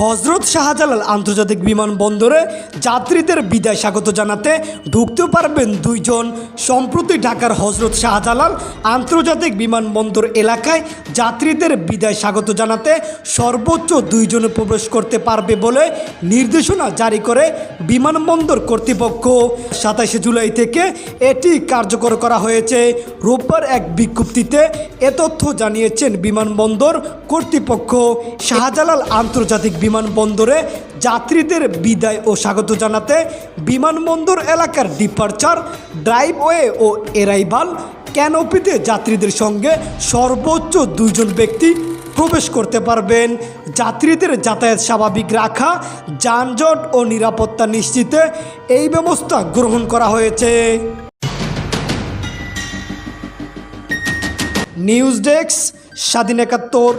হজরত শাহজালাল আন্তর্জাতিক বিমানবন্দরে যাত্রীদের বিদায় স্বাগত জানাতে ঢুকতে পারবেন দুইজন। সম্প্রতি ঢাকার হজরত শাহজালাল আন্তর্জাতিক বিমানবন্দর এলাকায় যাত্রীদের বিদায় স্বাগত জানাতে সর্বোচ্চ দুইজনে প্রবেশ করতে পারবে বলে নির্দেশনা জারি করে বিমানবন্দর কর্তৃপক্ষ। সাতাশে জুলাই থেকে এটি কার্যকর করা হয়েছে। রোববার এক বিজ্ঞপ্তিতে এ তথ্য জানিয়েছেন বিমানবন্দর কর্তৃপক্ষ। শাহজালাল আন্তর্জাতিক বিমানবন্দরে যাত্রীদের বিদায় ও স্বাগত জানাতে বিমানবন্দর এলাকার ডিপার্চার, ড্রাইভওয়ে ও এরাইভাল ক্যানোপিতে যাত্রীদের সঙ্গে সর্বোচ্চ দুজন ব্যক্তি প্রবেশ করতে পারবেন। যাত্রীদের যাতায়াত স্বাভাবিক রাখা, যানজট ও নিরাপত্তা নিশ্চিতে এই ব্যবস্থা গ্রহণ করা হয়েছে। নিউজ ডেস্ক, স্বাধীন একাত্তর।